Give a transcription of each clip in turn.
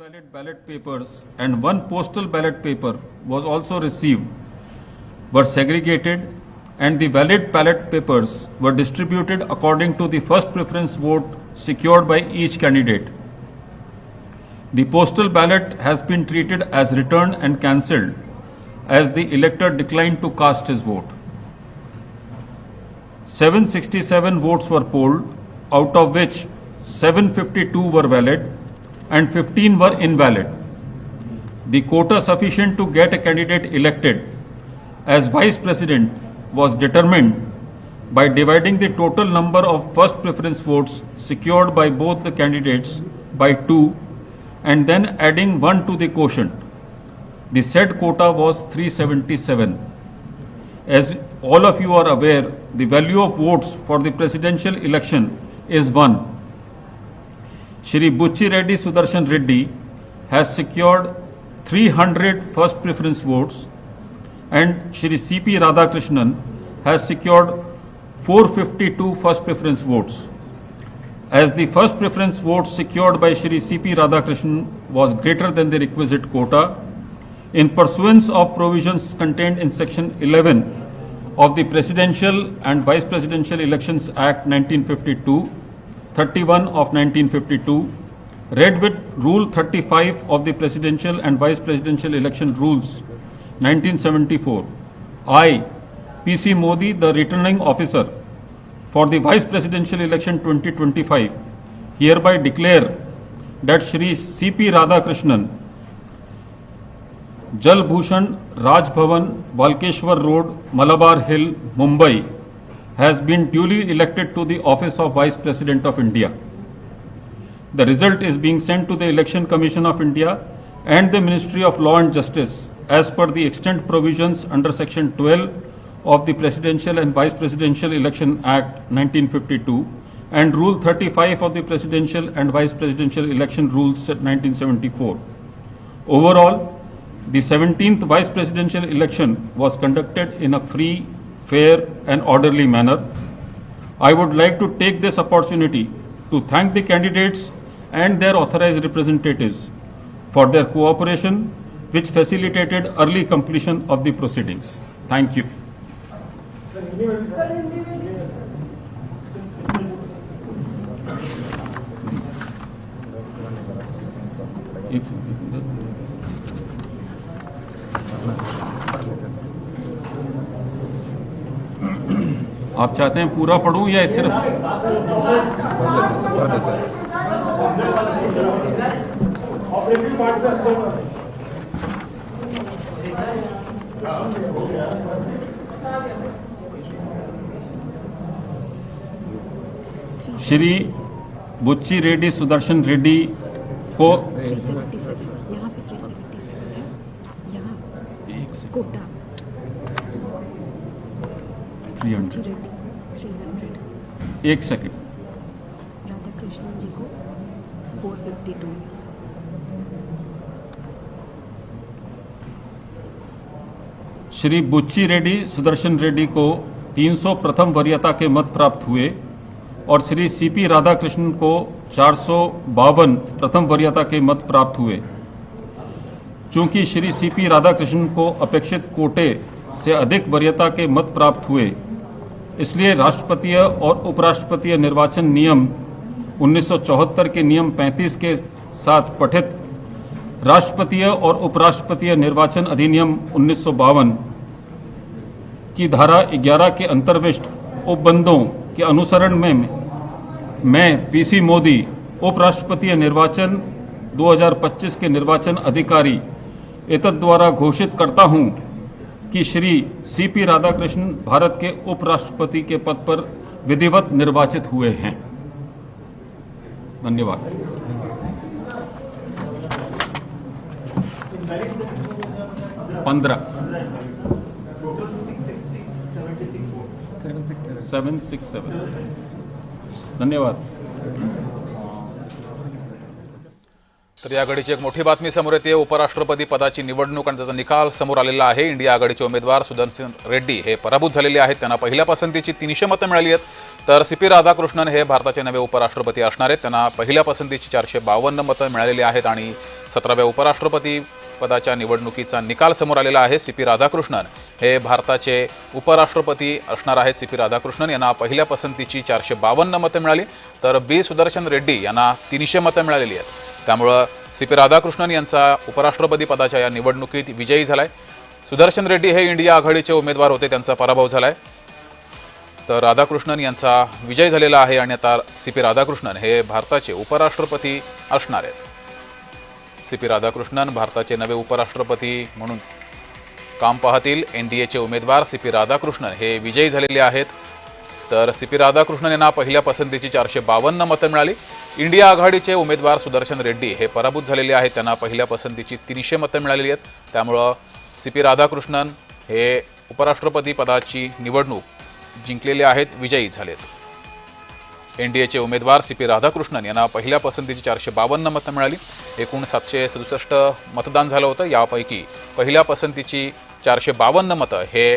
valid ballot papers and one postal ballot paper was also received were segregated and the valid ballot papers were distributed according to the first preference vote secured by each candidate. The postal ballot has been treated as returned and cancelled as the elector declined to cast his vote. 767 votes were polled, out of which 752 were valid and 15 were invalid. The quota sufficient to get a candidate elected as vice president was determined by dividing the total number of first preference votes secured by both the candidates by two and then adding one to the quotient. The said quota was 377. As all of you are aware, the value of votes for the presidential election is 1. Shri Bucci Reddy Sudarshan Reddy has secured 300 first preference votes and Shri C.P. Radhakrishnan has secured 452 first preference votes. As the first preference vote secured by Shri C.P. Radhakrishnan was greater than the requisite quota, in pursuance of provisions contained in section 11 of the Presidential and Vice Presidential Elections Act 1952, 31 of 1952, read with Rule 35 of the Presidential and Vice Presidential Election Rules 1974, I, P.C. Modi, the returning officer for the Vice Presidential Election 2025, hereby declare that Shri C.P. Radhakrishnan, Jal Bhushan Raj Bhavan, Balkeshwar Road, Malabar Hill, Mumbai, has been duly elected to the office of Vice President of India. The result is being sent to the Election Commission of India and the Ministry of Law and Justice as per the extent provisions under Section 12 of the Presidential and Vice Presidential Election Act 1952 and Rule 35 of the Presidential and Vice Presidential Election Rules 1974. Overall, the 17th Vice Presidential election was conducted in a free, fair and orderly manner. I would like to take this opportunity to thank the candidates and their authorized representatives for their cooperation which facilitated early completion of the proceedings. Thank you. आप चाहते हैं पूरा पढ़ूं या सिर्फ़ श्री बुच्ची रेड्डी, सुदर्शन रेड्डी को 377 यहाँ पे 377 यहाँ एक second quota. Three hundred Reddy 300 एक सेकंड राधा कृष्णन जी को 452 श्री बुच्ची रेड्डी सुदर्शन रेड्डी को 300 प्रथम वरीयता के मत प्राप्त हुए और श्री सीपी राधाकृष्णन को चार सौ बावन प्रथम वरीयता के मत प्राप्त हुए। चूँकि श्री सीपी राधाकृष्णन को अपेक्षित कोटे से अधिक वरीयता के मत प्राप्त हुए इसलिए राष्ट्रपति और उपराष्ट्रपति निर्वाचन नियम 1974 के नियम 35 के साथ पठित राष्ट्रपति और उपराष्ट्रपति निर्वाचन अधिनियम उन्नीस सौ बावन की धारा 11 के अंतर्विष्ट उपबंधों के अनुसरण में मैं पीसी मोदी उपराष्ट्रपति निर्वाचन 2025 के निर्वाचन अधिकारी एतद द्वारा घोषित करता हूँ कि श्री सीपी राधाकृष्णन भारत के उपराष्ट्रपति के पद पर विधिवत निर्वाचित हुए हैं। धन्यवाद। पंद्रह। Seven six seven. धन्यवाद। तर या आघाडीची एक मोठी बातमी समोर येते. उपराष्ट्रपती पदाची निवडणूक आणि त्याचा निकाल समोर आलेला आहे. इंडिया आघाडीचे उमेदवार सुदर्शन रेड्डी हे पराभूत झालेले आहेत. त्यांना पहिल्या पसंतीची तीनशे मतं मिळाली आहेत. तर सी पी राधाकृष्णन हे भारताचे नवे उपराष्ट्रपती असणार आहेत. त्यांना पहिल्या पसंतीची चारशे बावन्न मतं मिळालेली आहेत आणि सतराव्या उपराष्ट्रपती पदाच्या निवडणुकीचा निकाल समोर आलेला आहे. सी पी राधाकृष्णन हे भारताचे उपराष्ट्रपती असणार आहेत. सी पी राधाकृष्णन यांना पहिल्या पसंतीची चारशे बावन्न मतं मिळाली. तर बी सुदर्शन रेड्डी यांना तीनशे मतं मिळालेली आहेत. त्यामुळं सी पी राधाकृष्णन यांचा उपराष्ट्रपती पदाच्या या निवडणुकीत विजयी झालाय. सुदर्शन रेड्डी हे इंडिया आघाडीचे उमेदवार होते त्यांचा पराभव झालाय. तर राधाकृष्णन यांचा विजय झालेला आहे आणि आता सी पी राधाकृष्णन हे भारताचे उपराष्ट्रपती असणार आहेत. सी पी राधाकृष्णन भारताचे नवे उपराष्ट्रपती म्हणून काम पाहतील. एन डी एचे उमेदवार सी पी राधाकृष्णन हे विजयी झालेले आहेत. तर सी पी राधाकृष्णन यांना पहिल्या पसंतीची चारशे बावन्न मतं मिळाली. इंडिया आघाडीचे उमेदवार सुदर्शन रेड्डी हे पराभूत झालेले आहेत. त्यांना पहिल्या पसंतीची तीनशे मतं मिळालेली आहेत. त्यामुळं सी पी राधाकृष्णन हे उपराष्ट्रपती पदाची निवडणूक जिंकलेले आहेत विजयी झालेत. एन डी एचे उमेदवार सी पी राधाकृष्णन यांना पहिल्या पसंतीची चारशे बावन्न मतं मिळाली. एकूण सातशे सदुसष्ट मतदान झालं होतं. यापैकी पहिल्या पसंतीची चारशे बावन्न मतं हे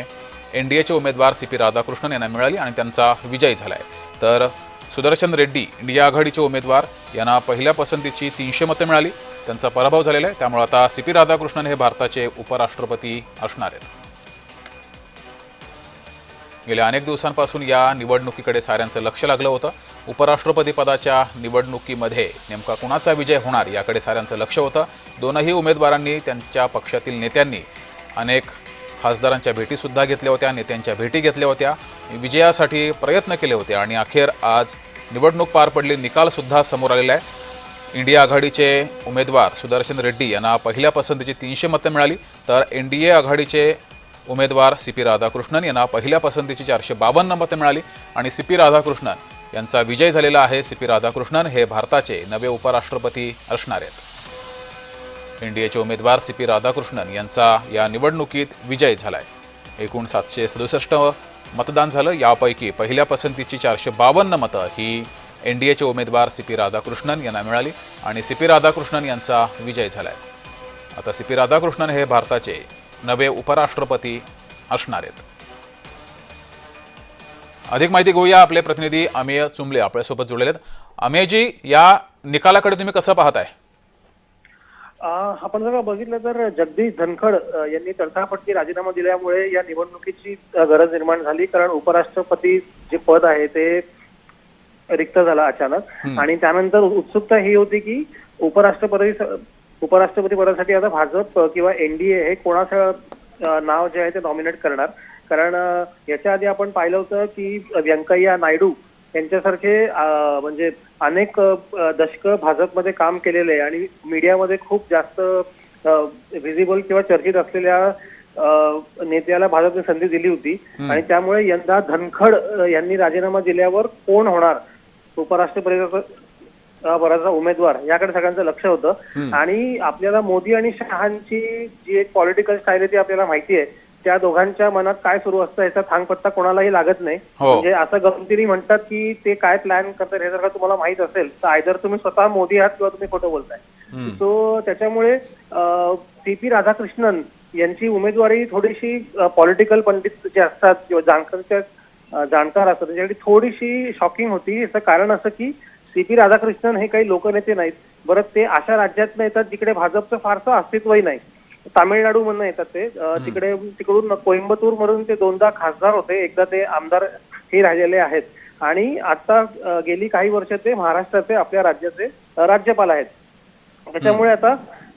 एन डी एचे उमेदवार सी पी राधाकृष्णन यांना मिळाली आणि त्यांचा विजय झाला आहे तर सुदर्शन रेड्डी इंडिया आघाडीचे उमेदवार यांना पहिल्या पसंतीची तीनशे मतं मिळाली. त्यांचा पराभव झालेला आहे. त्यामुळे आता सी पी राधाकृष्णन हे भारताचे उपराष्ट्रपती असणार आहेत. गेल्या अनेक दिवसांपासून या निवडणुकीकडे साऱ्यांचं लक्ष लागलं होतं. उपराष्ट्रपती पदाच्या निवडणुकीमध्ये नेमका कुणाचा विजय होणार याकडे साऱ्यांचं लक्ष होतं. दोनही उमेदवारांनी त्यांच्या पक्षातील नेत्यांनी अनेक खासदारांच्या भेटीसुद्धा घेतल्या होत्या नेत्यांच्या भेटी घेतल्या होत्या. विजयासाठी प्रयत्न केले होते आणि अखेर आज निवडणूक पार पडली निकालसुद्धा समोर आलेला आहे. इंडिया आघाडीचे उमेदवार सुदर्शन रेड्डी यांना पहिल्या पसंतीची तीनशे मतं मिळाली. तर एन डी ए आघाडीचे उमेदवार सी पी राधाकृष्णन यांना पहिल्या पसंतीची चारशे बावन्न मतं मिळाली आणि सी पी राधाकृष्णन यांचा विजय झालेला आहे. सी पी राधाकृष्णन हे भारताचे नवे उपराष्ट्रपती असणार आहेत. एनडीएचे उमेदवार सी पी राधाकृष्णन यांचा या निवडणुकीत विजय झालाय. एकूण सातशे सदुसष्ट मतदान झालं. यापैकी पहिल्या पसंतीची चारशे बावन्न मतं ही एन डी एचे उमेदवार सी पी राधाकृष्णन यांना मिळाली आणि सी पी राधाकृष्णन यांचा विजय झालाय. आता सी पी राधाकृष्णन हे भारताचे नवे उपराष्ट्रपती असणार आहेत. अधिक माहिती घेऊया आपले प्रतिनिधी अमेय चुंबले आपल्यासोबत जोडलेले आहेत. अमेयजी या निकालाकडे तुम्ही कसं पाहताय? आपण जर बघितलं तर जगदीश धनखड यांनी तडकाफडकी राजीनामा दिल्यामुळे या निवडणुकीची गरज निर्माण झाली. कारण उपराष्ट्रपती जे पद आहे ते रिक्त झालं अचानक. आणि त्यानंतर उत्सुकता ही होती की उपराष्ट्रपती उपराष्ट्रपती पदासाठी आता भाजप किंवा एनडीए हे कोणाचं नाव जे आहे ते नॉमिनेट करणार. कारण याच्या आधी आपण पाहिलं होतं की व्यंकय्या नायडू यांच्यासारखे म्हणजे अनेक दशकं भाजपमध्ये काम केलेले आणि मीडियामध्ये खूप जास्त व्हिजिबल किंवा चर्चित असलेल्या नेत्याला भाजपने संधी दिली होती. आणि त्यामुळे यंदा धनखड यांनी राजीनामा दिल्यावर कोण होणार? उपराष्ट्रपतीचा पदाचा उमेदवार याकडे सगळ्यांचं लक्ष होतं. आणि आपल्याला मोदी आणि शहांची जी एक पॉलिटिकल स्टाईल आहे ती आपल्याला माहिती आहे. त्या दोघांच्या मनात काय सुरू असतं याचा थांगपत्ता कोणालाही लागत नाही. हो. म्हणजे असं गमतीने म्हणतात की ते काय प्लॅन करतात हे जर का तुम्हाला माहीत असेल तर आयदर तुम्ही स्वतः मोदी आहात किंवा तुम्ही खोटं बोलताय. सो त्याच्यामुळे सी पी राधाकृष्णन यांची उमेदवारी थोडीशी पॉलिटिकल पंडित जे असतात किंवा जाणकारच्या अ, जाणकार असतात त्याच्यासाठी थोडीशी शॉकिंग होती. याचं कारण असं की सी पी राधाकृष्णन हे काही लोकनेते नाहीत. बरं ते अशा राज्यात येतात जिकडे भाजपचं फारसं अस्तित्वही नाही. तामिळनाडू मधनं येतात ते. तिकडे तिकडून कोइंबतूर मधून ते दोनदा खासदार होते. एकदा ते आमदार हे राहिलेले आहेत. आणि आता गेली काही वर्ष ते महाराष्ट्राचे आपल्या राज्याचे राज्यपाल आहेत. त्याच्यामुळे आता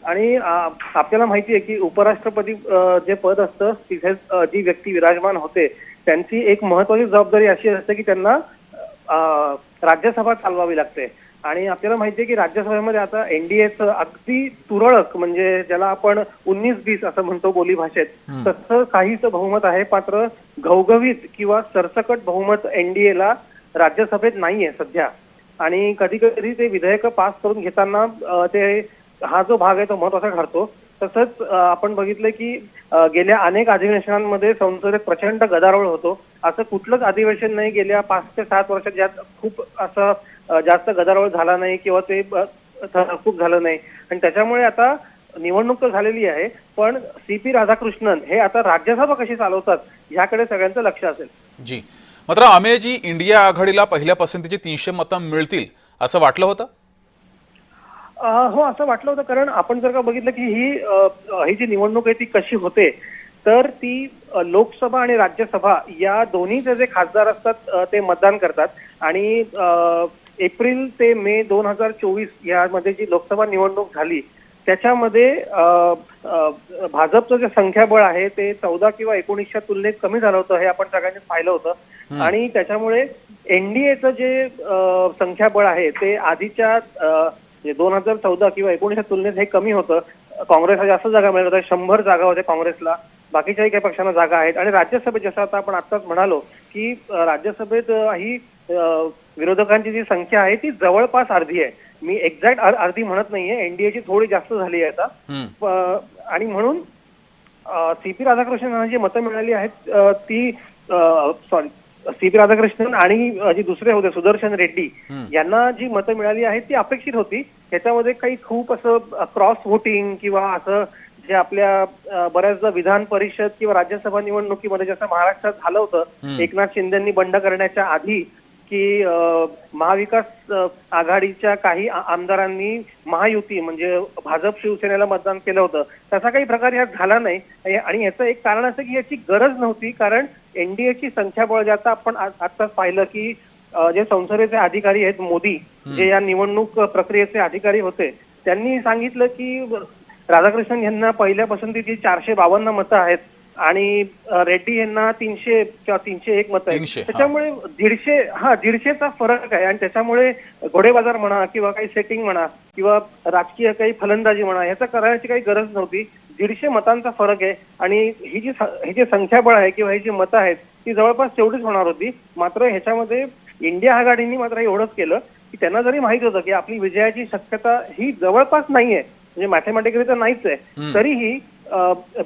आणि आपल्याला माहिती आहे की उपराष्ट्रपती जे पद असतं तिथे जी व्यक्ती विराजमान होते त्यांची एक महत्वाची जबाबदारी अशी असते की त्यांना राज्यसभा चालवावी लागते. आणि आपल्याला माहिती आहे की राज्यसभेमध्ये आता एनडीएचं अगदी तुरळक म्हणजे ज्याला आपण उन्नीस बीस असं म्हणतो बोली भाषेत तसं काहीच बहुमत आहे. मात्र घवघवीत किंवा सरसकट बहुमत एनडीएला राज्यसभेत नाहीये सध्या. आणि कधी कधी ते विधेयक पास करून घेताना ते हा जो भाग आहे तो महत्त्वाचा ठरतो. तसंच आपण बघितलं की गेल्या अनेक अधिवेशनांमध्ये संसदेत प्रचंड गदारोळ होतो. असं कुठलंच अधिवेशन नाही गेल्या पाच ते सात वर्षात ज्यात खूप असं जास्त गदारोळ झाला नाही किंवा ते खूप झालं नाही. आणि त्याच्यामुळे आता निवडणूक तर झालेली आहे पण सी पी राधाकृष्णन हे आता राज्यसभा कशी चालवतात ह्याकडे सगळ्यांचं लक्ष असेल. जी. मात्र अमेयजी इंडिया आघाडीला पहिल्या पसंतीची तीनशे मतं मिळतील असं वाटलं होतं? हो असं वाटलं होतं. कारण आपण जर का बघितलं की ही ही जी निवडणूक आहे ती कशी होते तर ती लोकसभा आणि राज्यसभा या दोन्हीचे जे खासदार असतात ते मतदान करतात. आणि एप्रिल ते मे दोन हजार चोवीस यामध्ये जी लोकसभा निवडणूक झाली त्याच्यामध्ये भाजपचं जे संख्याबळ आहे ते चौदा किंवा एकोणीसच्या तुलनेत कमी झालं होतं हे आपण सगळ्यांनी पाहिलं होतं. आणि त्याच्यामुळे एनडीएचं जे संख्याबळ आहे ते आधीच्या दोन हजार चौदा किंवा एकोणीसच्या तुलनेत हे कमी होतं. काँग्रेसला जास्त जागा मिळत होत्या शंभर जागा होत्या काँग्रेसला. बाकीच्याही काही पक्षांना जागा आहेत. आणि राज्यसभेत जसं आता आपण आत्ताच म्हणालो की राज्यसभेत ही विरोधकांची जी संख्या आहे ती जवळपास अर्धी आहे. मी एक्झॅक्ट अर्धी म्हणत नाहीये. एनडीएची थोडी जास्त झाली आहे आता. आणि म्हणून सी पी राधाकृष्णन जी मतं मिळाली आहेत ती सॉरी सी पी राधाकृष्णन आणि जे दुसरे होते सुदर्शन रेड्डी यांना जी मतं मिळाली आहेत ती अपेक्षित होती. त्याच्यामध्ये काही खूप असं क्रॉस व्होटिंग किंवा असं जे आपल्या बऱ्याचदा विधान परिषद किंवा राज्यसभा निवडणुकीमध्ये जसं महाराष्ट्रात झालं होतं एकनाथ शिंदेंनी बंड करण्याच्या आधी की महाविकास आघाडीच्या काही आमदारांनी महायुती म्हणजे भाजप शिवसेनेला मतदान केलं होतं. तसा काही प्रकार यात झाला नाही. आणि- याचं एक कारण असं की याची गरज नव्हती कारण एनडीएची संख्याबळ जे आता आपण आत्ताच पाहिलं की जे संसदेचे अधिकारी आहेत मोदी जे या निवडणूक प्रक्रियेचे अधिकारी होते त्यांनी सांगितलं की राधाकृष्णन यांना पहिल्या पसंतीची चारशे बावन्न मतं आहेत आणि रेड्डी यांना तीनशे किंवा तीनशे एक मतं तीनशे, आहेत हा. त्याच्यामुळे दीडशे हा दीडशेचा फरक आहे आणि त्याच्यामुळे घोडेबाजार म्हणा किंवा काही सेटिंग म्हणा किंवा राजकीय काही फलंदाजी म्हणा ह्याचा करायची काही गरज नव्हती. दीडशे मतांचा फरक आहे आणि ही जी ही जे संख्याबळ आहे किंवा ही जी मतं आहेत ती जवळपास तेवढीच होणार होती. मात्र ह्याच्यामध्ये इंडिया आघाडीने मात्र एवढंच केलं की त्यांना जरी माहीत होतं की आपली विजयाची शक्यता ही जवळपास नाहीये म्हणजे मॅथमॅटिकली तर नाहीच आहे तरीही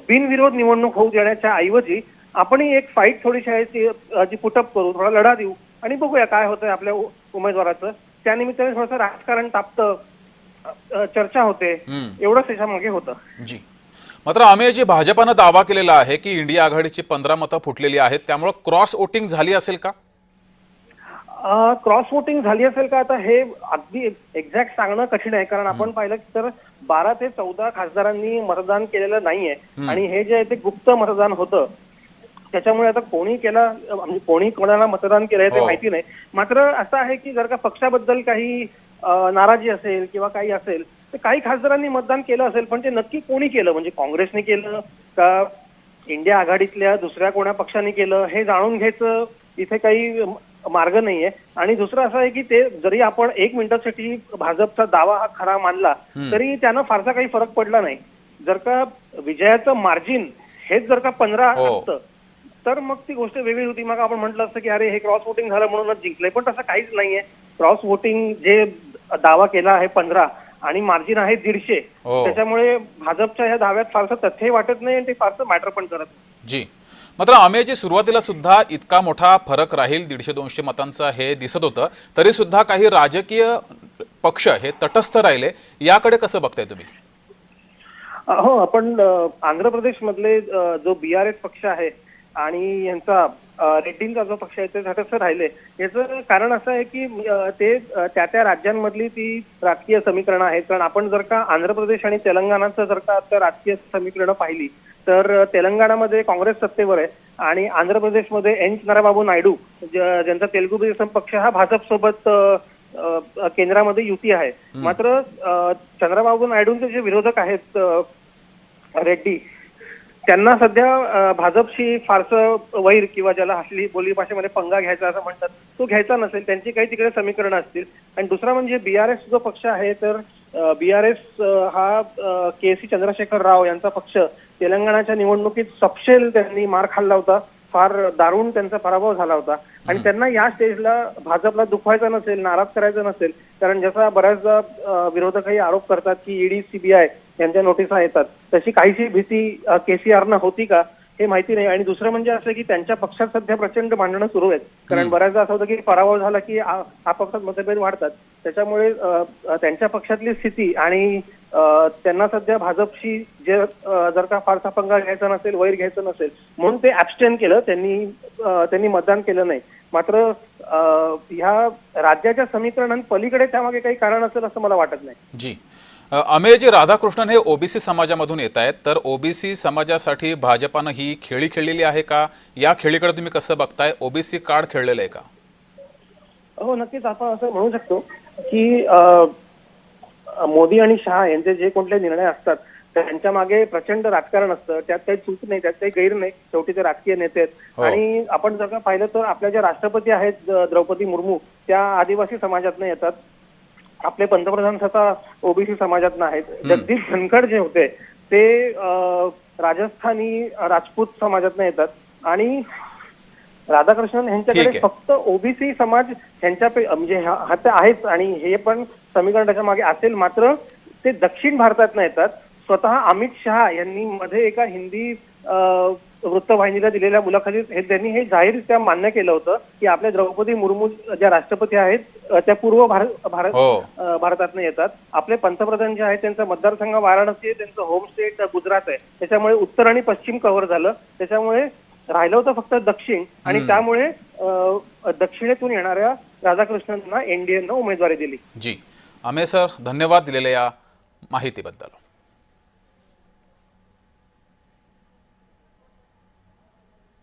बिनविरोध निवडणूक होऊ देण्याच्या ऐवजी आपणही एक फाईट थोडीशी आहे ती जी पुटअप करू थोडा लढा देऊ आणि बघूया काय होतंय आपल्या उमेदवाराचं. त्यानिमित्ताने थोडंसं राजकारण तापतं चर्चा होते. एवढंच त्याच्यामागे होतं. जी. मात्र अमेयजी भाजपानं दावा केलेला आहे की इंडिया आघाडीची पंधरा मतं फुटलेली आहेत त्यामुळे क्रॉस वोटिंग झाली असेल का? क्रॉस वोटिंग झाली असेल का आता हे अगदी एक्झॅक्ट सांगणं कठीण आहे. कारण आपण पाहिलं की तर बारा ते चौदा खासदारांनी मतदान केलेलं नाहीये. आणि हे जे आहे ते गुप्त मतदान होतं. त्याच्यामुळे आता कोणी केला म्हणजे कोणी कोणाला मतदान केलंय ते हो. माहिती नाही. मात्र असं आहे की जर का पक्षाबद्दल काही नाराजी असेल किंवा काही असेल तर काही खासदारांनी मतदान केलं असेल पण ते नक्की कोणी केलं? म्हणजे काँग्रेसने केलं का इंडिया आघाडीतल्या दुसऱ्या कोणा पक्षाने केलं? हे जाणून घ्यायचं इथे काही मार्ग नाहीये. आणि दुसरं असं आहे की ते जरी आपण एक मिनिटासाठी भाजपचा दावा हा खरा मानला तरी त्यानं फारसा काही फरक पडला नाही. जर का विजयाचं मार्जिन हेच जर का पंधरा हो. असतं तर मग ती गोष्ट वेगळी होती. मग आपण म्हटलं असतं की अरे हे क्रॉस वोटिंग झालं म्हणूनच जिंकलंय. पण तसं काहीच नाहीये. क्रॉस वोटिंग जे दावा केला आहे पंधरा आणि मार्जिन आहे दीडशे हो. त्याच्यामुळे भाजपच्या ह्या दाव्यात फारसं तथ्य वाटत नाही आणि ते फारसं मॅटर पण करत नाही. जी. मात्र अमेयजी सुरुवातीला सुद्धा इतका मोठा फरक राहील दीडशे दोनशे मतांचा हे दिसत होतं. तरी सुद्धा काही राजकीय पक्ष हे तटस्थ राहिले. याकडे कसं बघताय तुम्ही? हो आपण आंध्र प्रदेशमधले मधले जो बी आर एस पक्ष आहे आणि यांचा रेड्डींचा जो पक्ष आहे ते तटस्थ राहिले. याचं कारण असं आहे की ते त्या त्या राज्यांमधली ती राजकीय समीकरणं आहेत. कारण आपण जर का आंध्र प्रदेश आणि तेलंगणाचं जर का आता राजकीय समीकरणं पाहिली तर तेलंगणामध्ये काँग्रेस सत्तेवर आहे आणि आंध्र प्रदेशमध्ये एन. चंद्राबाबू नायडू ज्यांचा तेलुगू देशम पक्ष हा भाजपसोबत केंद्रामध्ये युती आहे. मात्र चंद्रबाबू नायडूंचे जे विरोधक आहेत रेड्डी त्यांना सध्या भाजपशी फारसं वैर किंवा ज्याला हसली बोली भाषेमध्ये पंगा घ्यायचा असं म्हणतात तो घ्यायचा नसेल. त्यांची काही तिकडे समीकरणं असतील. आणि दुसरा म्हणजे बीआरएस जो पक्ष आहे तर बीआरएस हा के सी चंद्रशेखर राव यांचा पक्ष तेलंगणाच्या निवडणुकीत सपशेल त्यांनी मार खाल्ला होता. फार दारुण त्यांचा पराभव झाला होता. आणि त्यांना या स्टेजला भाजपला दुखवायचं नसेल नाराज करायचं नसेल कारण जसा बऱ्याचदा विरोधकही आरोप करतात की ईडी सीबीआय यांच्या नोटिसा येतात. तशी काहीशी भीती केसीआरनं होती का हे माहिती नाही. आणि दुसरं म्हणजे असं की त्यांच्या पक्षात सध्या प्रचंड भांडणं सुरू आहेत. कारण बऱ्याचदा असं होतं की पराभव झाला की आ- आपापसात मतभेद वाढतात. त्याच्यामुळे त्यांच्या पक्षातली स्थिती आणि त्यांना सध्या भाजपशी जे जर का फारसा पंगा घ्यायचा नसेल वैर घ्यायचं नसेल म्हणून ते ऍबस्टेन केलं. त्यांनी त्यांनी मतदान केलं नाही. मात्र ह्या राज्याच्या समीकरणांपलीकडे त्यामागे काही कारण असेल असं मला वाटत नाही. जी. अ, अमेयजी राधाकृष्णन हे ओबीसी समाजामधून येत आहेत. तर ओबीसी समाजासाठी भाजपानं ही खेळी खेळलेली आहे का? या खेळीकडे तुम्ही कसं बघताय? ओबीसी कार्ड खेळलेलं आहे का? हो नक्कीच आपण असं म्हणू शकतो की मोदी आणि शहा यांचे जे कोणते निर्णय असतात त्यांच्या मागे प्रचंड राजकारण असतं. त्यात काही चूक नाही त्यात काही गैर नाही. शेवटी ते राजकीय नेते हो. आहेत आणि आपण जर का पाहिलं तर आपल्या ज्या राष्ट्रपती आहेत द्रौपदी मुर्मू त्या आदिवासी समाजातनं येतात. आपले पंतप्रधान स्वतः ओबीसी समाजातनं आहेत. जगदीप धनखड जे होते ते अं, राजस्थानी राजपूत समाजातनं येतात. आणि राधाकृष्णन यांच्याकडे. फक्त ओबीसी समाज ह्यांच्या म्हणजे हा हा तर आहेच. आणि हे पण समीकरण त्याच्यामागे असेल मात्र ते दक्षिण भारतातनं येतात. स्वतः अमित शहा यांनी मध्ये एका हिंदी वृत्तवाहिनीला दिलेल्या मुलाखतीत हे त्यांनी हे जाहीररित्या मान्य केलं होतं की आपल्या द्रौपदी मुर्मू ज्या राष्ट्रपती आहेत त्या पूर्व भारत भारत हो. अ, भारतातनं येतात. आपले पंतप्रधान जे आहेत त्यांचा मतदारसंघ वाराणसी आहे त्यांचं होम स्टेट गुजरात आहे. त्याच्यामुळे उत्तर आणि पश्चिम कव्हर झालं. त्याच्यामुळे राहिलं होतं फक्त दक्षिण आणि त्यामुळे दक्षिणेतून येणाऱ्या राधाकृष्णनना एनडीएनं उमेदवारी दिली. जी. अमेय सर धन्यवाद दिलेल्या या माहितीबद्दल.